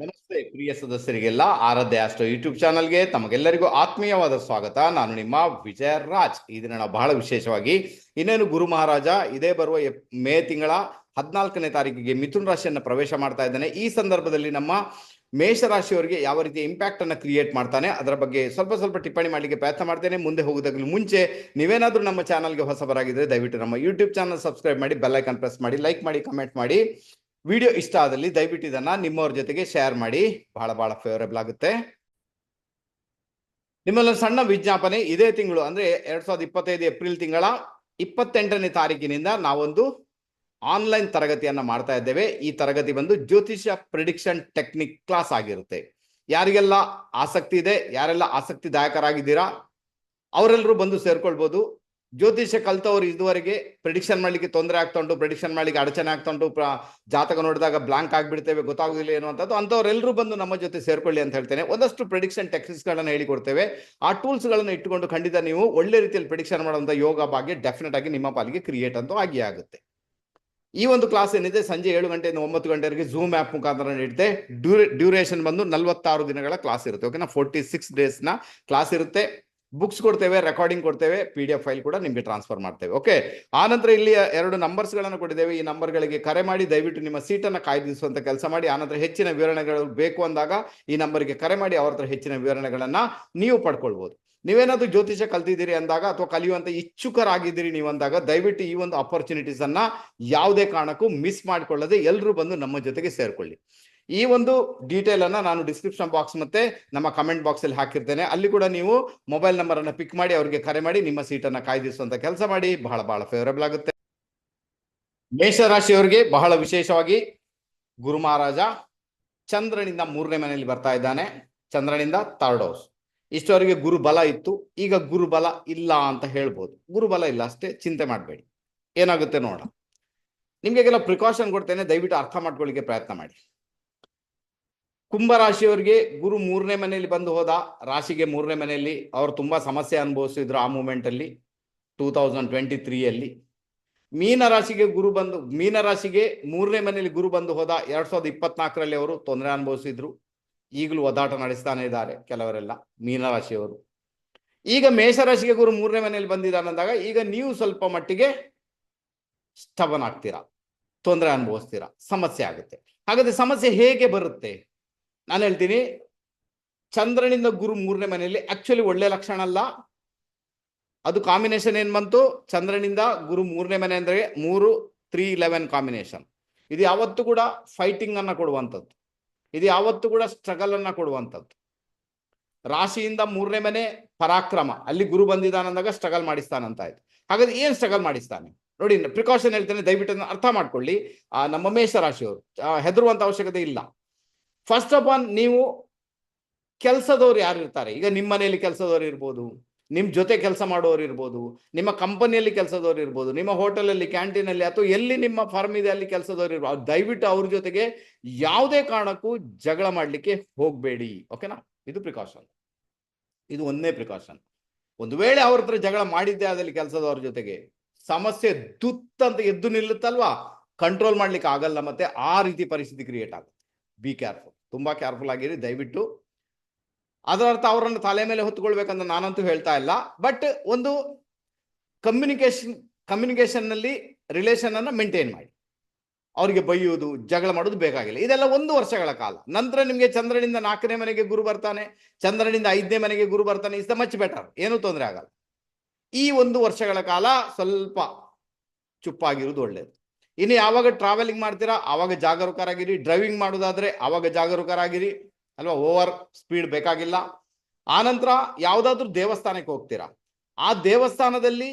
ನಮಸ್ತೆ ಪ್ರಿಯ ಸದಸ್ಯರಿಗೆಲ್ಲ ಆರಾಧ್ಯ astro YouTube ಚಾನಲ್ಗೆ ತಮಗೆಲ್ಲರಿಗೂ ಆತ್ಮೀಯವಾದ ಸ್ವಾಗತ. ನಾನು ನಿಮ್ಮ ವಿಜಯ ರಾಜ್ ಈ ಬಹಳ ವಿಶೇಷವಾಗಿ ಇನ್ನೇನು ಗುರು ಮಹಾರಾಜ, ಇದೇ ಬರುವ ಮೇ ತಿಂಗಳ ಹದಿನಾಲ್ಕನೇ ತಾರೀಕಿಗೆ ಮಿಥುನ್ ರಾಶಿಯನ್ನು ಪ್ರವೇಶ ಮಾಡ್ತಾ ಇದ್ದಾನೆ. ಈ ಸಂದರ್ಭದಲ್ಲಿ ನಮ್ಮ ಮೇಷರಾಶಿಯವರಿಗೆ ಯಾವ ರೀತಿ ಇಂಪ್ಯಾಕ್ಟ್ ಅನ್ನು ಕ್ರಿಯೇಟ್ ಮಾಡ್ತಾನೆ, ಅದರ ಬಗ್ಗೆ ಸ್ವಲ್ಪ ಸ್ವಲ್ಪ ಟಿಪ್ಪಣಿ ಮಾಡಲಿಕ್ಕೆ ಪ್ರಯತ್ನ ಮಾಡ್ತೇನೆ. ಮುಂದೆ ಹೋಗೋದಾಗಲು ಮುಂಚೆ ನೀವೇನಾದರೂ ನಮ್ಮ ಚಾನಲ್ಗೆ ಹೊಸಬರಾಗಿದ್ದರೆ ದಯವಿಟ್ಟು ನಮ್ಮ ಯೂಟ್ಯೂಬ್ ಚಾನಲ್ ಸಬ್ಸ್ಕ್ರೈಬ್ ಮಾಡಿ, ಬೆಲ್ ಐಕಾನ್ ಪ್ರೆಸ್ ಮಾಡಿ, ಲೈಕ್ ಮಾಡಿ, ಕಮೆಂಟ್ ಮಾಡಿ. ವಿಡಿಯೋ ಇಷ್ಟ ಆದಲ್ಲಿ ದಯವಿಟ್ಟು ಇದನ್ನ ನಿಮ್ಮವ್ರ ಜೊತೆಗೆ ಶೇರ್ ಮಾಡಿ. ಬಹಳ ಬಹಳ ಫೇವರೇಬಲ್ ಆಗುತ್ತೆ. ನಿಮ್ಮಲ್ಲಿ ಸಣ್ಣ ವಿಜ್ಞಾಪನೆ, ಇದೇ ತಿಂಗಳು ಅಂದ್ರೆ ಎರಡ್ ಸಾವಿರದ ಇಪ್ಪತ್ತೈದು ಏಪ್ರಿಲ್ ತಿಂಗಳ ಇಪ್ಪತ್ತೆಂಟನೇ ತಾರೀಕಿನಿಂದ ನಾವೊಂದು ಆನ್ಲೈನ್ ತರಗತಿಯನ್ನ ಮಾಡ್ತಾ ಇದ್ದೇವೆ. ಈ ತರಗತಿ ಬಂದು ಜ್ಯೋತಿಷ್ಯ ಪ್ರಿಡಿಕ್ಷನ್ ಟೆಕ್ನಿಕ್ ಕ್ಲಾಸ್ ಆಗಿರುತ್ತೆ. ಯಾರಿಗೆಲ್ಲ ಆಸಕ್ತಿ ಇದೆ, ಯಾರೆಲ್ಲ ಆಸಕ್ತಿದಾಯಕರಾಗಿದ್ದೀರಾ, ಅವರೆಲ್ಲರೂ ಬಂದು ಸೇರ್ಕೊಳ್ಬೋದು. ಜ್ಯೋತಿಷ್ಯ ಕಲ್ತವ್ರು ಇದುವರೆಗೆ ಪ್ರಿಡಿಕ್ಷನ್ ಮಾಡ್ಲಿಕ್ಕೆ ತೊಂದರೆ ಆಗ್ತಾ ಉಂಟು ಪ್ರಿಡಿಕ್ಷನ್ ಮಾಡ್ಲಿಕ್ಕೆ ಅಡಚಣೆ ಆಗ್ತಾ ಉಂಟು ಜಾತಕ ನೋಡಿದಾಗ ಬ್ಲಾಂಕ್ ಆಗ್ಬಿಡ್ತೇವೆ, ಗೊತ್ತಾಗುದಿಲ್ಲ ಏನು ಅಂತದ್ದು ಅಂಥವ್ರೆಲ್ಲರೂ ಬಂದು ನಮ್ಮ ಜೊತೆ ಸೇರ್ಕೊಳ್ಳಿ ಅಂತ ಹೇಳ್ತೇನೆ. ಒಂದಷ್ಟು ಪ್ರಿಡಿಕ್ಷನ್ ಟೆಕ್ನಿಕ್ಸ್ ಗಳನ್ನ ಹೇಳಿಕೊಡ್ತೇವೆ ಆ ಟೂಲ್ಸ್ ಗಳನ್ನ ಇಟ್ಟುಕೊಂಡು ಖಂಡಿತ ನೀವು ಒಳ್ಳೆ ರೀತಿಯಲ್ಲಿ ಪ್ರಿಡಿಕ್ಷನ್ ಮಾಡುವಂತ ಯೋಗ ಭಾಗ್ಯ ಡೆಫಿನೆಟ್ ಆಗಿ ನಿಮ್ಮ ಪಾಲಿಗೆ ಕ್ರಿಯೇಟ್ ಅಂತೂ ಆಗಿ ಆಗುತ್ತೆ. ಈ ಒಂದು ಕ್ಲಾಸ್ ಏನಿದೆ, ಸಂಜೆ ಏಳು ಗಂಟೆಯಿಂದ ಒಂಬತ್ತು ಗಂಟೆವರೆಗೆ ಝೂಮ್ ಆ್ಯಪ್ ಮುಖಾಂತರ ನೀಡಿದೆ ಡ್ಯೂರೇ ಡ್ಯೂರೇಷನ್ ಬಂದು ನಲವತ್ತಾರು ದಿನಗಳ ಕ್ಲಾಸ್ ಇರುತ್ತೆ. ಓಕೆನಾ ಫೋರ್ಟಿ ಸಿಕ್ಸ್ ಡೇಸ್ನ ಕ್ಲಾಸ್ ಇರುತ್ತೆ. ಬುಕ್ಸ್ ಕೊಡ್ತೇವೆ ರೆಕಾರ್ಡಿಂಗ್ ಕೊಡ್ತೇವೆ ಪಿ ಡಿ ಎಫ್ ಫೈಲ್ ಕೂಡ ನಿಮಗೆ ಟ್ರಾನ್ಸ್ಫರ್ ಮಾಡ್ತೇವೆ ಓಕೆ ಆನಂತರ ಇಲ್ಲಿ ಎರಡು ನಂಬರ್ಸ್ಗಳನ್ನು ಕೊಟ್ಟಿದ್ದೇವೆ. ಈ ನಂಬರ್ಗಳಿಗೆ ಕರೆ ಮಾಡಿ, ದಯವಿಟ್ಟು ನಿಮ್ಮ ಸೀಟನ್ನು ಕಾಯ್ದಿರಿಸುವಂತ ಕೆಲಸ ಮಾಡಿ. ಆನಂತರ ಹೆಚ್ಚಿನ ವಿವರಣೆಗಳು ಬೇಕು ಅಂದಾಗ ಈ ನಂಬರ್ಗೆ ಕರೆ ಮಾಡಿ, ಅವ್ರ ಹತ್ರ ಹೆಚ್ಚಿನ ವಿವರಣೆಗಳನ್ನ ನೀವು ಪಡ್ಕೊಳ್ಬಹುದು ನೀವೇನಾದ್ರೂ ಜ್ಯೋತಿಷ ಕಲ್ತಿದ್ದೀರಿ ಅಂದಾಗ ಅಥವಾ ಕಲಿಯುವಂತ ಇಚ್ಛುಕರಾಗಿದ್ದೀರಿ ನೀವು ಅಂದಾಗ ದಯವಿಟ್ಟು ಈ ಒಂದು ಅಪರ್ಚುನಿಟೀಸ್ ಅನ್ನ ಯಾವುದೇ ಕಾರಣಕ್ಕೂ ಮಿಸ್ ಮಾಡಿಕೊಳ್ಳದೆ ಎಲ್ಲರೂ ಬಂದು ನಮ್ಮ ಜೊತೆಗೆ ಸೇರ್ಕೊಳ್ಳಿ. ಈ ಒಂದು ಡೀಟೇಲ್ ಅನ್ನ ನಾನು ಡಿಸ್ಕ್ರಿಪ್ಷನ್ ಬಾಕ್ಸ್ ಮತ್ತೆ ನಮ್ಮ ಕಮೆಂಟ್ ಬಾಕ್ಸ್ ಅಲ್ಲಿ ಹಾಕಿರ್ತೇನೆ. ಅಲ್ಲಿ ಕೂಡ ನೀವು ಮೊಬೈಲ್ ನಂಬರ್ ಅನ್ನ ಪಿಕ್ ಮಾಡಿ ಅವರಿಗೆ ಕರೆ ಮಾಡಿ ನಿಮ್ಮ ಸೀಟನ್ನ ಕಾಯ್ದಿರಿಸುವಂತ ಕೆಲಸ ಮಾಡಿ. ಬಹಳ ಬಹಳ ಫೇವರೇಬಲ್ ಆಗುತ್ತೆ. ಮೇಷರಾಶಿಯವರಿಗೆ ಬಹಳ ವಿಶೇಷವಾಗಿ ಗುರು ಮಹಾರಾಜ ಚಂದ್ರನಿಂದ ಮೂರನೇ ಮನೆಯಲ್ಲಿ ಬರ್ತಾ ಇದ್ದಾನೆ. ಚಂದ್ರನಿಂದ ಥರ್ಡ್ ಹೌಸ್ ಇಷ್ಟವರೆಗೆ ಗುರು ಬಲ ಇತ್ತು. ಈಗ ಗುರು ಬಲ ಇಲ್ಲ ಅಂತ ಹೇಳ್ಬೋದು. ಗುರು ಬಲ ಇಲ್ಲ ಅಷ್ಟೇ, ಚಿಂತೆ ಮಾಡಬೇಡಿ. ಏನಾಗುತ್ತೆ ನೋಡ ಕೆಲವು ಪ್ರಿಕಾಷನ್ ಕೊಡ್ತೇನೆ. ದಯವಿಟ್ಟು ಅರ್ಥ ಮಾಡ್ಕೊಳ್ಳಿಕ್ಕೆ ಪ್ರಯತ್ನ ಮಾಡಿ. ಕುಂಭರಾಶಿಯವರಿಗೆ ಗುರು ಮೂರನೇ ಮನೆಯಲ್ಲಿ ಬಂದು ಹೋದ, ರಾಶಿಗೆ ಮೂರನೇ ಮನೆಯಲ್ಲಿ ಅವರು ತುಂಬಾ ಸಮಸ್ಯೆ ಅನುಭವಿಸಿದ್ರು ಆ ಮೂಮೆಂಟ್ ಅಲ್ಲಿ ಟೂ ತೌಸಂಡ್ ಟ್ವೆಂಟಿ ತ್ರೀಯಲ್ಲಿ ಮೀನ ರಾಶಿಗೆ ಗುರು ಬಂದು, ಮೀನ ರಾಶಿಗೆ ಮೂರನೇ ಮನೆಯಲ್ಲಿ ಗುರು ಬಂದು ಹೋದ ಎರಡ್ ಸಾವಿರದ ಇಪ್ಪತ್ನಾಲ್ಕರಲ್ಲಿ ಅವರು ತೊಂದರೆ ಅನುಭವಿಸಿದ್ರು. ಈಗಲೂ ಒದಾಟ ನಡೆಸ್ತಾನೆ ಇದ್ದಾರೆ ಕೆಲವರೆಲ್ಲ, ಮೀನ ರಾಶಿಯವರು. ಈಗ ಮೇಷರಾಶಿಗೆ ಗುರು ಮೂರನೇ ಮನೆಯಲ್ಲಿ ಬಂದಿದ್ದಾನಂದಾಗ ಈಗ ನೀವು ಸ್ವಲ್ಪ ಮಟ್ಟಿಗೆ ಸ್ಟಬನ್ ಆಗ್ತೀರಾ, ತೊಂದರೆ ಅನುಭವಿಸ್ತೀರಾ, ಸಮಸ್ಯೆ ಆಗುತ್ತೆ. ಹಾಗಾದ್ರೆ ಸಮಸ್ಯೆ ಹೇಗೆ ಬರುತ್ತೆ? ನಾನು ಹೇಳ್ತೀನಿ, ಚಂದ್ರನಿಂದ ಗುರು ಮೂರನೇ ಮನೆಯಲ್ಲಿ ಆಕ್ಚುಲಿ ಒಳ್ಳೆ ಲಕ್ಷಣ ಅಲ್ಲ. ಅದು ಕಾಂಬಿನೇಷನ್ ಏನ್ ಬಂತು? ಚಂದ್ರನಿಂದ ಗುರು ಮೂರನೇ ಮನೆ ಅಂದ್ರೆ ಮೂರು ತ್ರೀ ಇಲೆವೆನ್ ಕಾಂಬಿನೇಷನ್ ಇದು ಯಾವತ್ತೂ ಕೂಡ ಫೈಟಿಂಗ್ ಅನ್ನ ಕೊಡುವಂಥದ್ದು. ಇದು ಯಾವತ್ತೂ ಕೂಡ ಸ್ಟ್ರಗಲ್ ಅನ್ನ ಕೊಡುವಂಥದ್ದು. ರಾಶಿಯಿಂದ ಮೂರನೇ ಮನೆ ಪರಾಕ್ರಮ. ಅಲ್ಲಿ ಗುರು ಬಂದಿದ್ದಾನಂದಾಗ ಸ್ಟ್ರಗಲ್ ಮಾಡಿಸ್ತಾನಂತ ಆಯ್ತು. ಹಾಗಾದ್ರೆ ಏನ್ ಸ್ಟ್ರಗಲ್ ಮಾಡಿಸ್ತಾನೆ? ನೋಡಿ ಪ್ರಿಕಾಷನ್ ಹೇಳ್ತೇನೆ, ದಯವಿಟ್ಟು ಅರ್ಥ ಮಾಡ್ಕೊಳ್ಳಿ. ನಮ್ಮ ಮೇಷ ರಾಶಿಯವರು ಹೆದರುವಂತ ಅವಶ್ಯಕತೆ ಇಲ್ಲ. ಫಸ್ಟ್ ಆಫ್ ಆಲ್ ನೀವು ಕೆಲಸದವ್ರು ಯಾರು ಇರ್ತಾರೆ ಈಗ ನಿಮ್ಮ ಮನೆಯಲ್ಲಿ ಕೆಲಸದವ್ರು ಇರ್ಬೋದು ನಿಮ್ಮ ಜೊತೆ ಕೆಲಸ ಮಾಡೋರು ಇರ್ಬೋದು, ನಿಮ್ಮ ಕಂಪನಿಯಲ್ಲಿ ಕೆಲಸದವ್ರು ಇರ್ಬೋದು, ನಿಮ್ಮ ಹೋಟೆಲಲ್ಲಿ ಕ್ಯಾಂಟೀನಲ್ಲಿ ಅಥವಾ ಎಲ್ಲಿ ನಿಮ್ಮ ಫಾರ್ಮ್ ಇದೆ, ಅಲ್ಲಿ ಕೆಲಸದವ್ರು ಇರ್ಬೋದು ದಯವಿಟ್ಟು ಅವ್ರ ಜೊತೆಗೆ ಯಾವುದೇ ಕಾರಣಕ್ಕೂ ಜಗಳ ಮಾಡಲಿಕ್ಕೆ ಹೋಗಬೇಡಿ ಓಕೆನಾ ಇದು ಪ್ರಿಕಾಷನ್ ಇದು ಒಂದೇ ಪ್ರಿಕಾಷನ್ ಒಂದು ವೇಳೆ ಅವ್ರ ಹತ್ರ ಜಗಳ ಮಾಡಿದ್ದೆ ಅದಲ್ಲಿ ಕೆಲಸದವ್ರ ಜೊತೆಗೆ, ಸಮಸ್ಯೆ ದುತ್ತಂತ ಎದ್ದು ನಿಲ್ಲುತ್ತಲ್ವಾ? ಕಂಟ್ರೋಲ್ ಮಾಡ್ಲಿಕ್ಕೆ ಆಗಲ್ಲ ಮತ್ತೆ ಆ ರೀತಿ ಪರಿಸ್ಥಿತಿ ಕ್ರಿಯೇಟ್ ಆಗುತ್ತೆ. ಬಿ ಕೇರ್ಫುಲ್ ತುಂಬಾ ಕೇರ್ಫುಲ್ ಆಗಿರಿ, ದಯವಿಟ್ಟು. ಅದರ ಅರ್ಥ ಅವರನ್ನು ತಲೆ ಮೇಲೆ ಹೊತ್ತುಕೊಳ್ಬೇಕಂತ ನಾನಂತೂ ಹೇಳ್ತಾ ಇಲ್ಲ. ಬಟ್ ಒಂದು ಕಮ್ಯುನಿಕೇಶನ್ ಕಮ್ಯುನಿಕೇಶನ್ನಲ್ಲಿ ರಿಲೇಷನ್ ಅನ್ನು ಮೇಂಟೈನ್ ಮಾಡಿ. ಅವರಿಗೆ ಬೈಯುವುದು, ಜಗಳ ಮಾಡೋದು ಬೇಕಾಗಿಲ್ಲ. ಇದೆಲ್ಲ ಒಂದು ವರ್ಷಗಳ ಕಾಲ. ನಂತರ ನಿಮಗೆ ಚಂದ್ರನಿಂದ ನಾಲ್ಕನೇ ಮನೆಗೆ ಗುರು ಬರ್ತಾನೆ, ಚಂದ್ರನಿಂದ ಐದನೇ ಮನೆಗೆ ಗುರು ಬರ್ತಾನೆ, ಇಸ್ ಮಚ್ ಬೆಟರ್ ಏನೂ ತೊಂದರೆ ಆಗಲ್ಲ. ಈ ಒಂದು ವರ್ಷಗಳ ಕಾಲ ಸ್ವಲ್ಪ ಚುಪ್ಪಾಗಿರುವುದು ಒಳ್ಳೆಯದು ಇನ್ನು ಯಾವಾಗ ಟ್ರಾವೆಲಿಂಗ್ ಮಾಡ್ತೀರಾ? ಆವಾಗ ಜಾಗರೂಕರಾಗಿರಿ. ಡ್ರೈವಿಂಗ್ ಮಾಡೋದಾದ್ರೆ ಆವಾಗ ಜಾಗರೂಕರಾಗಿರಿ. ಅಲ್ವಾ? ಓವರ್ ಸ್ಪೀಡ್ ಬೇಕಾಗಿಲ್ಲ. ಆನಂತರ ಯಾವುದಾದ್ರೂ ದೇವಸ್ಥಾನಕ್ಕೆ ಹೋಗ್ತೀರಾ? ಆ ದೇವಸ್ಥಾನದಲ್ಲಿ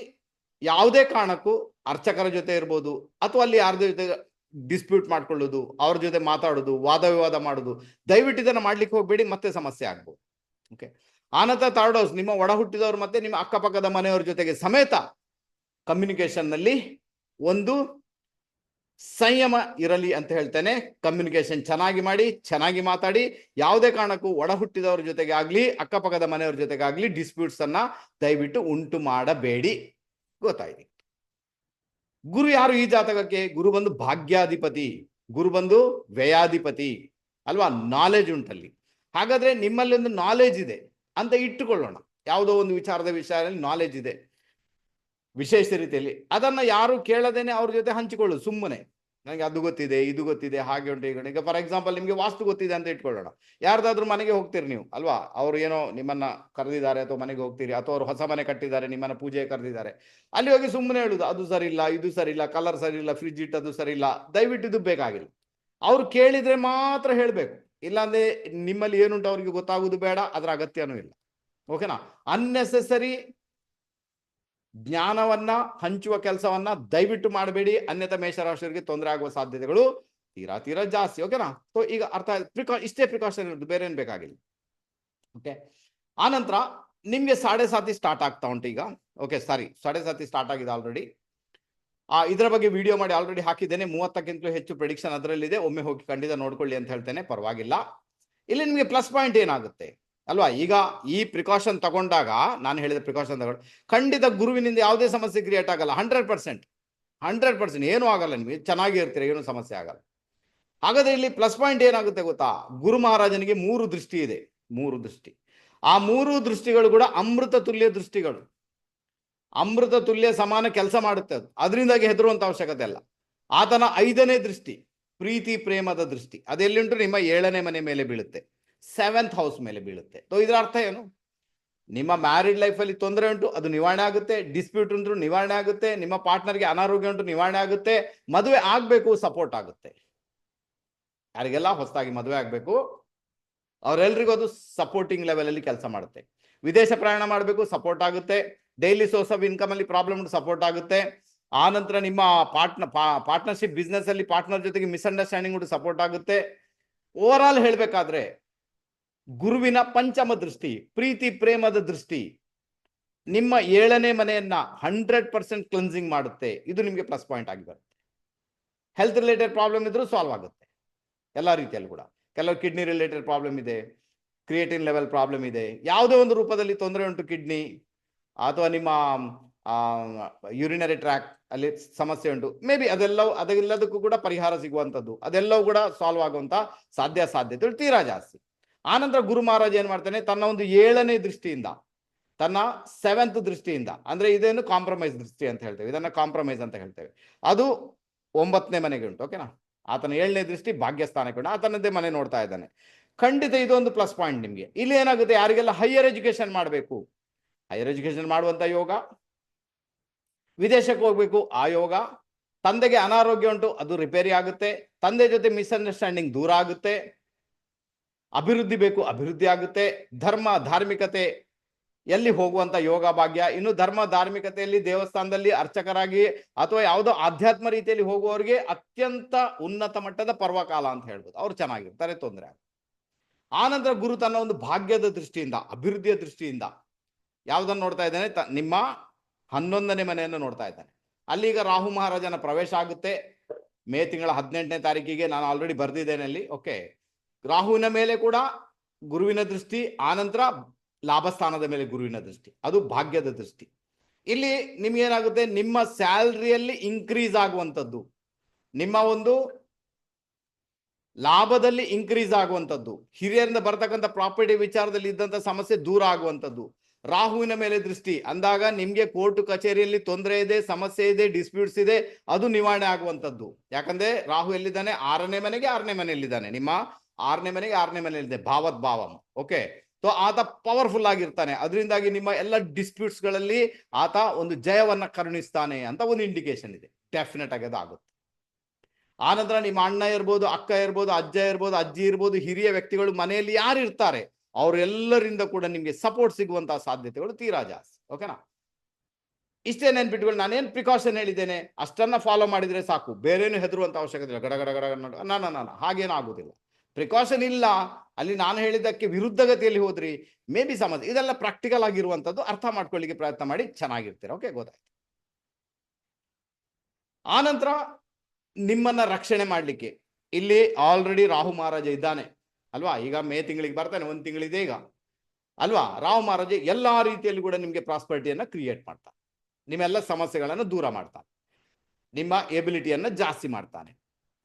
ಯಾವುದೇ ಕಾರಣಕ್ಕೂ ಅರ್ಚಕರ ಜೊತೆ ಇರ್ಬೋದು, ಅಥವಾ ಅಲ್ಲಿ ಯಾರ ಜೊತೆ ಡಿಸ್ಪ್ಯೂಟ್ ಮಾಡ್ಕೊಳ್ಳೋದು, ಅವ್ರ ಜೊತೆ ಮಾತಾಡೋದು ವಾದ ವಿವಾದ ಮಾಡೋದು, ದಯವಿಟ್ಟು ಇದನ್ನು ಮಾಡ್ಲಿಕ್ಕೆ ಹೋಗ್ಬೇಡಿ, ಮತ್ತೆ ಸಮಸ್ಯೆ ಆಗ್ಬೋದು. ಓಕೆ ಆನಂತರ ಥರ್ಡ್ ಹೌಸ್ ನಿಮ್ಮ ಒಡ ಹುಟ್ಟಿದವರು ಮತ್ತೆ ನಿಮ್ಮ ಅಕ್ಕಪಕ್ಕದ ಮನೆಯವ್ರ ಜೊತೆಗೆ ಸಮೇತ ಕಮ್ಯುನಿಕೇಶನ್ನಲ್ಲಿ ಒಂದು ಸಂಯಮ ಇರಲಿ ಅಂತ ಹೇಳ್ತೇನೆ. ಕಮ್ಯುನಿಕೇಶನ್ ಚೆನ್ನಾಗಿ ಮಾಡಿ, ಚೆನ್ನಾಗಿ ಮಾತಾಡಿ. ಯಾವುದೇ ಕಾರಣಕ್ಕೂ ಒಡ ಹುಟ್ಟಿದವ್ರ ಜೊತೆಗೆ ಆಗಲಿ, ಅಕ್ಕಪಕ್ಕದ ಮನೆಯವ್ರ ಜೊತೆಗೆ ಆಗ್ಲಿ ಡಿಸ್ಪ್ಯೂಟ್ಸ್ ಅನ್ನ ದಯವಿಟ್ಟು ಉಂಟು ಮಾಡಬೇಡಿ ಗೊತ್ತಾಯ್ತು ಗುರು ಯಾರು ಈ ಜಾತಕಕ್ಕೆ? ಗುರು ಬಂದು ಭಾಗ್ಯಾಧಿಪತಿ, ಗುರು ಬಂದು ವ್ಯಯಾಧಿಪತಿ ಅಲ್ವಾ? ನಾಲೆಜ್ ಉಂಟಲ್ಲಿ. ಹಾಗಾದ್ರೆ ನಿಮ್ಮಲ್ಲಿ ಒಂದು ನಾಲೆಜ್ ಇದೆ ಅಂತ ಇಟ್ಟುಕೊಳ್ಳೋಣ. ಯಾವುದೋ ಒಂದು ವಿಚಾರದ ವಿಷಯದಲ್ಲಿ ನಾಲೆಜ್ ಇದೆ. ವಿಶೇಷ ರೀತಿಯಲ್ಲಿ. ಅದನ್ನ ಯಾರು ಕೇಳದೇನೆ ಅವ್ರ ಜೊತೆ ಹಂಚಿಕೊಳ್ಳು ಸುಮ್ಮನೆ. ನನಗೆ ಅದು ಗೊತ್ತಿದೆ, ಇದು ಗೊತ್ತಿದೆ, ಹಾಗೆ ಉಂಟು ಈಗ ಫಾರ್ ಎಕ್ಸಾಂಪಲ್ ನಿಮಗೆ ವಾಸ್ತು ಗೊತ್ತಿದೆ ಅಂತ ಇಟ್ಕೊಳ್ಳೋಣ. ಯಾರ್ದಾದ್ರೂ ಮನೆಗೆ ಹೋಗ್ತೀರಿ ನೀವು, ಅಲ್ವಾ? ಅವ್ರು ಏನೋ ನಿಮ್ಮನ್ನ ಕರೆದಿದ್ದಾರೆ ಅಥವಾ ಮನೆಗೆ ಹೋಗ್ತೀರಿ, ಅಥವಾ ಅವ್ರು ಹೊಸ ಮನೆ ಕಟ್ಟಿದ್ದಾರೆ, ನಿಮ್ಮನ್ನ ಪೂಜೆ ಕರೆದಿದ್ದಾರೆ. ಅಲ್ಲಿ ಹೋಗಿ ಸುಮ್ಮನೆ ಹೇಳುದು, ಅದು ಸರಿ ಇಲ್ಲ ಇದು ಸರಿ ಇಲ್ಲ ಕಲರ್ ಸರಿ ಇಲ್ಲ ಫ್ರಿಜ್ ಇಟ್ಟದು ಸರಿ ಇಲ್ಲ ದಯವಿಟ್ಟು ಇದು ಬೇಕಾಗಿಲ್ಲ. ಅವ್ರು ಕೇಳಿದ್ರೆ ಮಾತ್ರ ಹೇಳಬೇಕು. ಇಲ್ಲಾಂದ್ರೆ ನಿಮ್ಮಲ್ಲಿ ಏನುಂಟು ಅವ್ರಿಗೆ ಗೊತ್ತಾಗುವುದು ಬೇಡ, ಅದರ ಅಗತ್ಯನೂ ಇಲ್ಲ. ಓಕೆನಾ ಅನ್ನೆಸೆಸರಿ ಜ್ಞಾನವನ್ನ ಹಂಚುವ ಕೆಲಸವನ್ನ ದಯವಿಟ್ಟು ಮಾಡಬೇಡಿ. ಅನ್ಯತ ಮೇಷರಾಶಿಯವರಿಗೆ ತೊಂದರೆ ಆಗುವ ಸಾಧ್ಯತೆಗಳು ತೀರಾ ತೀರಾ ಜಾಸ್ತಿ. ಓಕೆನಾ ಸೊ ಈಗ ಅರ್ಥ ಪ್ರಿಕಾ ಇಷ್ಟೇ ಪ್ರಿಕಾಷನ್ ಇರೋದು ಬೇರೆ ಏನ್ ಬೇಕಾಗಿಲ್ಲ. ಓಕೆ ಆನಂತರ ನಿಮ್ಗೆ ಸಾಡೆ ಸಾತಿ ಸ್ಟಾರ್ಟ್ ಆಗ್ತಾ ಉಂಟು ಈಗ. Okay sorry. Sade Sati start ಆಗಿದೆ ಆಲ್ರೆಡಿ ಆ, ಇದರ ಬಗ್ಗೆ ವಿಡಿಯೋ ಮಾಡಿ ಆಲ್ರೆಡಿ ಹಾಕಿದ್ದೇನೆ. ಮೂವತ್ತಕ್ಕಿಂತಲೂ ಹೆಚ್ಚು ಪ್ರಿಡಿಕ್ಷನ್ ಅದರಲ್ಲಿದೆ. ಒಮ್ಮೆ ಹೋಗಿ ಖಂಡಿತ ನೋಡ್ಕೊಳ್ಳಿ ಅಂತ ಹೇಳ್ತೇನೆ. ಪರವಾಗಿಲ್ಲ. ಇಲ್ಲಿ ನಿಮಗೆ ಪ್ಲಸ್ ಪಾಯಿಂಟ್ ಏನಾಗುತ್ತೆ? ಅಲ್ವಾ? ಈಗ ಈ ಪ್ರಿಕಾಷನ್ ತಗೊಂಡಾಗ ನಾನು ಹೇಳಿದ ಪ್ರಿಕಾಷನ್ ತಗೊಂಡು ಖಂಡಿತ ಗುರುವಿನಿಂದ ಯಾವುದೇ ಸಮಸ್ಯೆ ಕ್ರಿಯೇಟ್ ಆಗಲ್ಲ. ಹಂಡ್ರೆಡ್ ಪರ್ಸೆಂಟ್ ಹಂಡ್ರೆಡ್ ಪರ್ಸೆಂಟ್ ಏನೂ ಆಗಲ್ಲ ನಿಮಗೆ. ಚೆನ್ನಾಗಿ ಇರ್ತೀರ? ಏನೂ ಸಮಸ್ಯೆ ಆಗಲ್ಲ. ಹಾಗಾದ್ರೆ ಇಲ್ಲಿ ಪ್ಲಸ್ ಪಾಯಿಂಟ್ ಏನಾಗುತ್ತೆ ಗೊತ್ತಾ? ಗುರು ಮಹಾರಾಜನಿಗೆ ಮೂರು ದೃಷ್ಟಿ ಇದೆ. ಮೂರು ದೃಷ್ಟಿ. ಆ ಮೂರು ದೃಷ್ಟಿಗಳು ಕೂಡ ಅಮೃತ ತುಲ್ಯ ದೃಷ್ಟಿಗಳು. ಅಮೃತ ತುಲ್ಯ ಸಮಾನ ಕೆಲಸ ಮಾಡುತ್ತೆ ಅದು. ಅದರಿಂದಾಗಿ ಹೆದರುವಂತ ಅವಶ್ಯಕತೆ ಅಲ್ಲ. ಆತನ ಐದನೇ ದೃಷ್ಟಿ, ಪ್ರೀತಿ ಪ್ರೇಮದ ದೃಷ್ಟಿ. ಅದೆಲ್ಲಿಂಟು ನಿಮ್ಮ ಏಳನೇ ಮನೆ ಮೇಲೆ ಬೀಳುತ್ತೆ. ಸೆವೆಂತ್ ಹೌಸ್ ಮೇಲೆ ಬೀಳುತ್ತೆ. ಸೊ ಇದರ ಅರ್ಥ ಏನು? ನಿಮ್ಮ ಮ್ಯಾರಿಡ್ ಲೈಫಲ್ಲಿ ತೊಂದರೆ ಉಂಟು, ಅದು ನಿವಾರಣೆ ಆಗುತ್ತೆ. ಡಿಸ್ಪ್ಯೂಟ್ ಉಂಟು, ನಿವಾರಣೆ ಆಗುತ್ತೆ. ನಿಮ್ಮ ಪಾರ್ಟ್ನರ್ಗೆ ಅನಾರೋಗ್ಯ ಉಂಟು, ನಿವಾರಣೆ ಆಗುತ್ತೆ. ಮದುವೆ ಆಗ್ಬೇಕು ಸಪೋರ್ಟ್ ಆಗುತ್ತೆ. ಯಾರಿಗೆಲ್ಲ ಹೊಸದಾಗಿ ಮದುವೆ ಆಗ್ಬೇಕು, ಅವರೆಲ್ರಿಗೂ ಅದು ಸಪೋರ್ಟಿಂಗ್ ಲೆವೆಲಲ್ಲಿ ಕೆಲಸ ಮಾಡುತ್ತೆ. ವಿದೇಶ ಪ್ರಯಾಣ ಮಾಡಬೇಕು ಸಪೋರ್ಟ್ ಆಗುತ್ತೆ. ಡೈಲಿ ಸೋರ್ಸ್ ಆಫ್ ಇನ್ಕಮ್ ಅಲ್ಲಿ ಪ್ರಾಬ್ಲಮ್ ಸಪೋರ್ಟ್ ಆಗುತ್ತೆ. ಆ ನಂತರ ನಿಮ್ಮ ಪಾರ್ಟ್ನ ಪಾರ್ಟ್ನರ್ಶಿಪ್ ಬಿಸ್ನೆಸ್ ಅಲ್ಲಿ ಪಾರ್ಟ್ನರ್ ಜೊತೆಗೆ ಮಿಸ್ಅಂಡರ್ಸ್ಟ್ಯಾಂಡಿಂಗ್ ಉಂಟು ಸಪೋರ್ಟ್ ಆಗುತ್ತೆ. ಓವರ್ ಆಲ್ ಹೇಳ್ಬೇಕಾದ್ರೆ ಗುರುವಿನ ಪಂಚಮ ದೃಷ್ಟಿ, ಪ್ರೀತಿ ಪ್ರೇಮದ ದೃಷ್ಟಿ. ನಿಮ್ಮ ಏಳನೇ ಮನೆಯನ್ನ ಹಂಡ್ರೆಡ್ ಪರ್ಸೆಂಟ್ ಕ್ಲೆನ್ಸಿಂಗ್ ಮಾಡುತ್ತೆ. ಇದು ನಿಮಗೆ ಪ್ಲಸ್ ಪಾಯಿಂಟ್ ಆಗಿ ಬರುತ್ತೆ. ಹೆಲ್ತ್ ರಿಲೇಟೆಡ್ ಪ್ರಾಬ್ಲಮ್ ಇದ್ರೂ ಸಾಲ್ವ್ ಆಗುತ್ತೆ. ಎಲ್ಲ ರೀತಿಯಲ್ಲಿ ಕೂಡ. ಕೆಲವು ಕಿಡ್ನಿ ರಿಲೇಟೆಡ್ ಪ್ರಾಬ್ಲಮ್ ಇದೆ. ಕ್ರಿಯೇಟಿನ್ ಲೆವೆಲ್ ಪ್ರಾಬ್ಲಮ್ ಇದೆ. ಯಾವುದೇ ಒಂದು ರೂಪದಲ್ಲಿ ತೊಂದರೆ ಉಂಟು ಕಿಡ್ನಿ ಅಥವಾ ನಿಮ್ಮ ಯೂರಿನರಿ ಟ್ರ್ಯಾಕ್ ಅಲ್ಲಿ ಸಮಸ್ಯೆ ಉಂಟು. ಮೇ ಬಿ ಅದೆಲ್ಲವೂ, ಅದೆಲ್ಲದಕ್ಕೂ ಕೂಡ ಪರಿಹಾರ ಸಿಗುವಂಥದ್ದು. ಅದೆಲ್ಲವೂ ಕೂಡ ಸಾಲ್ವ್ ಆಗುವಂತ ಸಾಧ್ಯ ಸಾಧ್ಯತೆಗಳು ತೀರಾ ಜಾಸ್ತಿ. ಆನಂತರ ಗುರು ಮಹಾರಾಜ್ ಏನ್ ಮಾಡ್ತಾನೆ? ತನ್ನ ಒಂದು ಏಳನೇ ದೃಷ್ಟಿಯಿಂದ, ತನ್ನ ಸೆವೆಂತ್ ದೃಷ್ಟಿಯಿಂದ, ಅಂದ್ರೆ ಇದೇನು ಕಾಂಪ್ರಮೈಸ್ ದೃಷ್ಟಿ ಅಂತ ಹೇಳ್ತೇವೆ. ಇದನ್ನ ಕಾಂಪ್ರಮೈಸ್ ಅಂತ ಹೇಳ್ತೇವೆ. ಅದು ಒಂಬತ್ತನೇ ಮನೆಗೆ ಉಂಟು ಓಕೆನಾ ಆತನ ಏಳನೇ ದೃಷ್ಟಿ ಭಾಗ್ಯಸ್ಥಾನಕ್ಕೆ ಉಂಟು. ಆತನದ್ದೇ ಮನೆ ನೋಡ್ತಾ ಇದ್ದಾನೆ. ಖಂಡಿತ ಇದೊಂದು ಪ್ಲಸ್ ಪಾಯಿಂಟ್ ನಿಮಗೆ. ಇಲ್ಲಿ ಏನಾಗುತ್ತೆ? ಯಾರಿಗೆಲ್ಲ ಹೈಯರ್ ಎಜುಕೇಶನ್ ಮಾಡಬೇಕು? ಹೈಯರ್ ಎಜುಕೇಶನ್ ಮಾಡುವಂತ ಯೋಗ, ವಿದೇಶಕ್ಕೆ ಹೋಗ್ಬೇಕು, ಆ ಯೋಗ. ತಂದೆಗೆ ಅನಾರೋಗ್ಯ ಉಂಟು, ಅದು ರಿಪೇರಿ ಆಗುತ್ತೆ. ತಂದೆ ಜೊತೆ ಮಿಸ್ಅಂಡರ್ಸ್ಟ್ಯಾಂಡಿಂಗ್ ದೂರ ಆಗುತ್ತೆ. ಅಭಿವೃದ್ಧಿ ಬೇಕು, ಅಭಿವೃದ್ಧಿ ಆಗುತ್ತೆ. ಧರ್ಮ, ಧಾರ್ಮಿಕತೆ, ಎಲ್ಲಿ ಹೋಗುವಂತ ಯೋಗ ಭಾಗ್ಯ? ಇನ್ನು ಧರ್ಮ, ಧಾರ್ಮಿಕತೆಯಲ್ಲಿ ದೇವಸ್ಥಾನದಲ್ಲಿ ಅರ್ಚಕರಾಗಿ ಅಥವಾ ಯಾವುದೋ ಆಧ್ಯಾತ್ಮ ರೀತಿಯಲ್ಲಿ ಹೋಗುವವರಿಗೆ ಅತ್ಯಂತ ಉನ್ನತ ಮಟ್ಟದ ಪರ್ವಕಾಲ ಅಂತ ಹೇಳ್ಬೋದು. ಅವ್ರು ಚೆನ್ನಾಗಿರ್ತಾರೆ, ತೊಂದರೆ ಆಗುತ್ತೆ ಆನಂತರ ಗುರು ತನ್ನ ಒಂದು ಭಾಗ್ಯದ ದೃಷ್ಟಿಯಿಂದ, ಅಭಿವೃದ್ಧಿಯ ದೃಷ್ಟಿಯಿಂದ ಯಾವುದನ್ನು ನೋಡ್ತಾ ಇದ್ದಾನೆ? ನಿಮ್ಮ ಹನ್ನೊಂದನೇ ಮನೆಯನ್ನು ನೋಡ್ತಾ ಇದ್ದಾನೆ. ಅಲ್ಲಿ ಈಗ ರಾಹು ಮಹಾರಾಜನ ಪ್ರವೇಶ ಆಗುತ್ತೆ. ಮೇ ತಿಂಗಳ ಹದಿನೆಂಟನೇ ತಾರೀಕಿಗೆ ನಾನು ಆಲ್ರೆಡಿ ಬರೆದಿದ್ದೇನೆ ಅಲ್ಲಿ. ಓಕೆ ರಾಹುವಿನ ಮೇಲೆ ಕೂಡ ಗುರುವಿನ ದೃಷ್ಟಿ, ಆನಂತರ ಲಾಭಸ್ಥಾನದ ಮೇಲೆ ಗುರುವಿನ ದೃಷ್ಟಿ. ಅದು ಭಾಗ್ಯದ ದೃಷ್ಟಿ. ಇಲ್ಲಿ ನಿಮ್ಗೇನಾಗುತ್ತೆ? ನಿಮ್ಮ ಸ್ಯಾಲ್ರಿಯಲ್ಲಿ ಇನ್ಕ್ರೀಸ್ ಆಗುವಂಥದ್ದು. ನಿಮ್ಮ ಒಂದು ಲಾಭದಲ್ಲಿ ಇನ್ಕ್ರೀಸ್ ಆಗುವಂಥದ್ದು. ಹಿರಿಯರಿಂದ ಬರತಕ್ಕಂಥ ಪ್ರಾಪರ್ಟಿ ವಿಚಾರದಲ್ಲಿ ಇದ್ದಂಥ ಸಮಸ್ಯೆ ದೂರ ಆಗುವಂಥದ್ದು. ರಾಹುವಿನ ಮೇಲೆ ದೃಷ್ಟಿ. ಅಂದಾಗ ನಿಮ್ಗೆ ಕೋರ್ಟ್ ಕಚೇರಿಯಲ್ಲಿ ತೊಂದರೆ ಇದೆ, ಸಮಸ್ಯೆ ಇದೆ ಡಿಸ್ಪ್ಯೂಟ್ಸ್ ಇದೆ, ಅದು ನಿವಾರಣೆ ಆಗುವಂಥದ್ದು. ಯಾಕಂದ್ರೆ ರಾಹು ಎಲ್ಲಿದ್ದಾನೆ? ಆರನೇ ಮನೆಗೆ ಆರನೇ ಮನೆಯಲ್ಲಿದ್ದಾನೆ. ನಿಮ್ಮ ಆರನೇ ಮನೆಗೆ ಆರನೇ ಮನೆಯಲ್ಲಿದೆ ಭಾವತ್ ಭಾವಂ ಓಕೆ ಸೊ ಆತ ಪವರ್ಫುಲ್ ಆಗಿರ್ತಾನೆ. ಅದರಿಂದಾಗಿ ನಿಮ್ಮ ಎಲ್ಲ ಡಿಸ್ಪ್ಯೂಟ್ಸ್ಗಳಲ್ಲಿ ಆತ ಒಂದು ಜಯವನ್ನ ಕರುಣಿಸ್ತಾನೆ ಅಂತ ಒಂದು ಇಂಡಿಕೇಶನ್ ಇದೆ. ಡೆಫಿನೆಟ್ ಆಗಿ ಅದಾಗುತ್ತೆ. ಆನಂತರ ನಿಮ್ಮ ಅಣ್ಣ ಇರ್ಬೋದು, ಅಕ್ಕ ಇರ್ಬೋದು, ಅಜ್ಜ ಇರ್ಬೋದು, ಅಜ್ಜಿ ಇರ್ಬೋದು, ಹಿರಿಯ ವ್ಯಕ್ತಿಗಳು ಮನೆಯಲ್ಲಿ ಯಾರು ಇರ್ತಾರೆ, ಅವರೆಲ್ಲರಿಂದ ಕೂಡ ನಿಮಗೆ ಸಪೋರ್ಟ್ ಸಿಗುವಂತಹ ಸಾಧ್ಯತೆಗಳು ತೀರಾ ಜಾಸ್ತಿ. ಓಕೆನಾ ಇಷ್ಟೇ ನೆನ್ಪಿಟ್ಕೊಂಡು ನಾನೇನ್ ಪ್ರಿಕಾಷನ್ ಹೇಳಿದ್ದೇನೆ, ಅಷ್ಟನ್ನ ಫಾಲೋ ಮಾಡಿದ್ರೆ ಸಾಕು. ಬೇರೇನು ಹೆದರುವಂತ ಅವಶ್ಯಕತೆ ಇಲ್ಲ. ಗಡ ಗಡ ಗಡ ನಾನು ಹಾಗೇನು ಆಗುದಿಲ್ಲ. ಪ್ರಿಕಾಷನ್ ಇಲ್ಲ. ಅಲ್ಲಿ ನಾನು ಹೇಳಿದ್ದಕ್ಕೆ ವಿರುದ್ಧ ಗತಿಯಲ್ಲಿ ಹೋದ್ರಿ ಮೇ ಬಿ ಸಮಸ್ಯೆ ಇದೆಲ್ಲ ಪ್ರಾಕ್ಟಿಕಲ್ ಆಗಿರುವಂತದ್ದು ಅರ್ಥ ಮಾಡ್ಕೊಳ್ಳಿಕ್ಕೆ ಪ್ರಯತ್ನ ಮಾಡಿ ಚೆನ್ನಾಗಿರ್ತೀರ. ಓಕೆ ಗೊತ್ತಾಯ್ತು. ಆನಂತರ ನಿಮ್ಮನ್ನ ರಕ್ಷಣೆ ಮಾಡ್ಲಿಕ್ಕೆ. ಇಲ್ಲಿ ಆಲ್ರೆಡಿ ರಾಹು ಮಹಾರಾಜ ಇದ್ದಾನೆ. ಅಲ್ವಾ? ಈಗ ಮೇ ತಿಂಗಳಿಗೆ ಬರ್ತಾನೆ, ಒಂದು ತಿಂಗಳಿದೆ ಈಗ. ಅಲ್ವಾ? ರಾಹು ಮಹಾರಾಜ ಎಲ್ಲಾ ರೀತಿಯಲ್ಲಿ ಕೂಡ ನಿಮಗೆ ಪ್ರಾಸ್ಪರಿಟಿಯನ್ನು ಕ್ರಿಯೇಟ್ ಮಾಡ್ತಾನೆ. ನಿಮ್ಮೆಲ್ಲ ಸಮಸ್ಯೆಗಳನ್ನು ದೂರ ಮಾಡ್ತಾನೆ. ನಿಮ್ಮ ಎಬಿಲಿಟಿಯನ್ನು ಜಾಸ್ತಿ ಮಾಡ್ತಾನೆ.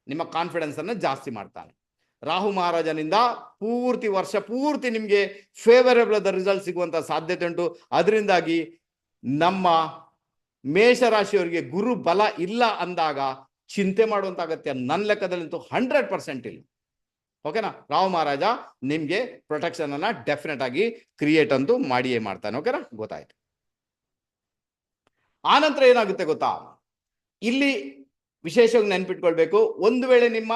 ನಿಮ್ಮ ಕಾನ್ಫಿಡೆನ್ಸ್ ಅನ್ನ ಜಾಸ್ತಿ ಮಾಡ್ತಾನೆ. ರಾಹು ಮಹಾರಾಜನಿಂದ ಪೂರ್ತಿ ವರ್ಷ ಪೂರ್ತಿ ನಿಮಗೆ ಫೇವರೇಬಲ್ ಆದ ರಿಸಲ್ಟ್ ಸಿಗುವಂತ ಸಾಧ್ಯತೆ ಉಂಟು. ಅದರಿಂದಾಗಿ ನಮ್ಮ ಮೇಷರಾಶಿಯವರಿಗೆ ಗುರು ಬಲ ಇಲ್ಲ ಅಂದಾಗ ಚಿಂತೆ ಮಾಡುವಂತ ಅಗತ್ಯ ನನ್ನ ಲೆಕ್ಕದಲ್ಲಂತೂ ಹಂಡ್ರೆಡ್ ಪರ್ಸೆಂಟ್ ಇಲ್ಲ. ಓಕೆನಾ ರಾಹು ಮಹಾರಾಜ ನಿಮ್ಗೆ ಪ್ರೊಟೆಕ್ಷನ್ ಅನ್ನ ಡೆಫಿನೆಟ್ ಆಗಿ ಕ್ರಿಯೇಟ್ ಅಂತೂ ಮಾಡಿಯೇ ಮಾಡ್ತಾನೆ. ಓಕೆನಾ ಗೊತ್ತಾಯ್ತು. ಆನಂತರ ಏನಾಗುತ್ತೆ ಗೊತ್ತಾ? ಇಲ್ಲಿ ವಿಶೇಷವಾಗಿ ನೆನ್ಪಿಟ್ಕೊಳ್ಬೇಕು. ಒಂದು ವೇಳೆ ನಿಮ್ಮ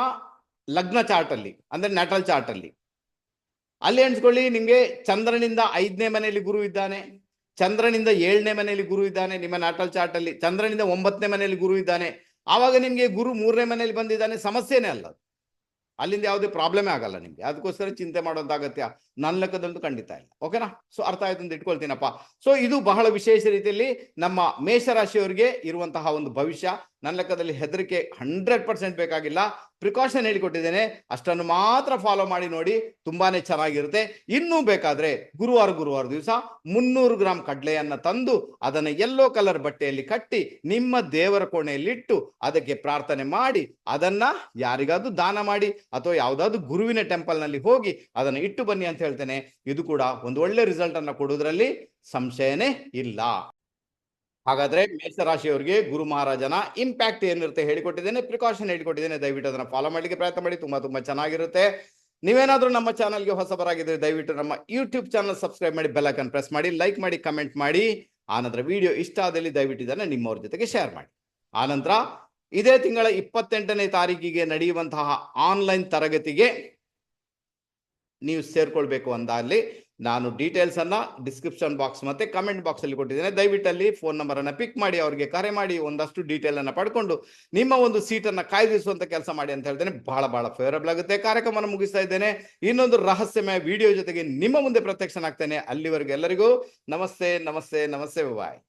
ಲಗ್ನ ಚಾರ್ಟ್ ಅಲ್ಲಿ, ಅಂದ್ರೆ ನ್ಯಾಟ್ರಲ್ ಚಾರ್ಟ್ ಅಲ್ಲಿ. ಅಲ್ಲಿ ಎಣಿಸ್ಕೊಳ್ಳಿ, ನಿಮ್ಗೆ ಚಂದ್ರನಿಂದ ಐದನೇ ಮನೆಯಲ್ಲಿ ಗುರು ಇದ್ದಾನೆ, ಚಂದ್ರನಿಂದ ಏಳನೇ ಮನೆಯಲ್ಲಿ ಗುರು ಇದ್ದಾನೆ ನಿಮ್ಮ ನಾಟಲ್ ಚಾರ್ಟ್ ಅಲ್ಲಿ, ಚಂದ್ರನಿಂದ ಒಂಬತ್ತನೇ ಮನೆಯಲ್ಲಿ ಗುರು ಇದ್ದಾನೆ. ಆವಾಗ ನಿಮ್ಗೆ ಗುರು ಮೂರನೇ ಮನೆಯಲ್ಲಿ ಬಂದಿದ್ದಾನೆ, ಸಮಸ್ಯೆನೇ ಅಲ್ಲ ಅಲ್ಲಿಂದ ಯಾವುದೇ ಪ್ರಾಬ್ಲಮೇ ಆಗಲ್ಲ ನಿಮ್ಗೆ. ಅದಕ್ಕೋಸ್ಕರ ಚಿಂತೆ ಮಾಡುವಂತ ಅಗತ್ಯ. ನನ್ನ ಲೆಕ್ಕದಂತೂ ಖಂಡಿತ ಇಲ್ಲ. ಓಕೆನಾ ಸೊ ಅರ್ಥ ಆಯ್ತು ಅಂತ ಇಟ್ಕೊಳ್ತೀನಪ್ಪ. ಸೊ ಇದು ಬಹಳ ವಿಶೇಷ ರೀತಿಯಲ್ಲಿ ನಮ್ಮ ಮೇಷರಾಶಿಯವರಿಗೆ ಇರುವಂತಹ ಒಂದು ಭವಿಷ್ಯ. ನನ್ನ ಲೆಕ್ಕದಲ್ಲಿ ಹೆದರಿಕೆ ಹಂಡ್ರೆಡ್ ಪರ್ಸೆಂಟ್ ಬೇಕಾಗಿಲ್ಲ. ಪ್ರಿಕಾಷನ್ ಹೇಳಿಕೊಟ್ಟಿದ್ದೇನೆ. ಅಷ್ಟನ್ನು ಮಾತ್ರ ಫಾಲೋ ಮಾಡಿ ನೋಡಿ ತುಂಬಾನೇ ಚೆನ್ನಾಗಿರುತ್ತೆ. ಇನ್ನೂ ಬೇಕಾದ್ರೆ ಗುರುವಾರ ಗುರುವಾರ ದಿವಸ ಮುನ್ನೂರು ಗ್ರಾಂ ಕಡಲೆಯನ್ನ ತಂದು ಅದನ್ನ ಎಲ್ಲೋ ಕಲರ್ ಬಟ್ಟೆಯಲ್ಲಿ ಕಟ್ಟಿ ನಿಮ್ಮ ದೇವರ ಕೋಣೆಯಲ್ಲಿಟ್ಟು ಅದಕ್ಕೆ ಪ್ರಾರ್ಥನೆ ಮಾಡಿ ಅದನ್ನ ಯಾರಿಗಾದ್ರೂ ದಾನ ಮಾಡಿ ಅಥವಾ ಯಾವುದಾದ್ರೂ ಗುರುವಿನ ಟೆಂಪಲ್ನಲ್ಲಿ ಹೋಗಿ ಅದನ್ನ ಇಟ್ಟು ಬನ್ನಿ ಅಂತ ಹೇಳ್ತೇನೆ, ಇದು ಕೂಡ ಒಂದು ಒಳ್ಳೆ ರಿಸಲ್ಟ್ ಅನ್ನ ಕೊಡೋದ್ರಲ್ಲಿ ಸಂಶಯನೇ ಇಲ್ಲ. ಹಾಗಾದ್ರೆ ಮೇಷರಾಶಿಯವರಿಗೆ ಗುರು ಮಹಾರಾಜನ ಇಂಪ್ಯಾಕ್ಟ್ ಏನಿರುತ್ತೆ ಹೇಳಿಕೊಟ್ಟಿದ್ದೇನೆ ಪ್ರಿಕಾಷನ್ ಹೇಳಿಕೊಟ್ಟಿದ್ದೇನೆ, ದಯವಿಟ್ಟು ಅದನ್ನ ಫಾಲೋ ಮಾಡ್ಲಿಕ್ಕೆ ಪ್ರಯತ್ನ ಮಾಡಿ, ತುಂಬಾ ತುಂಬಾ ಚೆನ್ನಾಗಿರುತ್ತೆ. ನೀವೇನಾದ್ರೂ ನಮ್ಮ ಚಾನಲ್ಗೆ ಹೊಸಬರಾಗಿದ್ರೆ ದಯವಿಟ್ಟು ನಮ್ಮ ಯೂಟ್ಯೂಬ್ ಚಾನಲ್ ಸಬ್ಸ್ಕ್ರೈಬ್ ಮಾಡಿ ಬೆಲ್ ಐಕನ್ ಪ್ರೆಸ್ ಮಾಡಿ ಲೈಕ್ ಮಾಡಿ ಕಮೆಂಟ್ ಮಾಡಿ. ಆನಂತರ ವಿಡಿಯೋ ಇಷ್ಟ ಆದಲ್ಲಿ ದಯವಿಟ್ಟು ಇದನ್ನ ನಿಮ್ಮವ್ರ ಜೊತೆಗೆ ಶೇರ್ ಮಾಡಿ. ಆನಂತರ ಇದೇ ತಿಂಗಳ ಇಪ್ಪತ್ತೆಂಟನೇ ತಾರೀಕಿಗೆ ನಡೆಯುವಂತಹ ಆನ್ಲೈನ್ ತರಗತಿಗೆ ನೀವು ಸೇರ್ಕೊಳ್ಬೇಕು ಅಂದಲ್ಲಿ ನಾನು ಡೀಟೇಲ್ಸ್ ಅನ್ನ ಡಿಸ್ಕ್ರಿಪ್ಷನ್ ಬಾಕ್ಸ್ ಮತ್ತೆ ಕಮೆಂಟ್ ಬಾಕ್ಸ್ ಅಲ್ಲಿ ಕೊಟ್ಟಿದ್ದೇನೆ. ದಯವಿಟ್ಟು ಅಲ್ಲಿ ಫೋನ್ ನಂಬರ್ ಅನ್ನ ಪಿಕ್ ಮಾಡಿ, ಅವರಿಗೆ ಕರೆ ಮಾಡಿ, ಒಂದಷ್ಟು ಡೀಟೇಲ್ ಅನ್ನ ಪಡ್ಕೊಂಡು ನಿಮ್ಮ ಒಂದು ಸೀಟ್ ಅನ್ನ ಕಾಯ್ದಿರಿಸುವಂತ ಕೆಲಸ ಮಾಡಿ ಅಂತ ಹೇಳ್ತೇನೆ. ಬಹಳ ಬಹಳ ಫೇವರಬಲ್ ಆಗುತ್ತೆ. ಕಾರ್ಯಕ್ರಮವನ್ನು ಮುಗಿಸ್ತಾ ಇದ್ದೇನೆ. ಇನ್ನೊಂದು ರಹಸ್ಯಮಯ ವಿಡಿಯೋ ಜೊತೆಗೆ ನಿಮ್ಮ ಮುಂದೆ ಪ್ರತ್ಯಕ್ಷನಾಗ್ತೇನೆ. ಅಲ್ಲಿವರೆಗೂ ಎಲ್ಲರಿಗೂ ನಮಸ್ತೆ ನಮಸ್ತೆ ನಮಸ್ತೆ ಬಾಯ್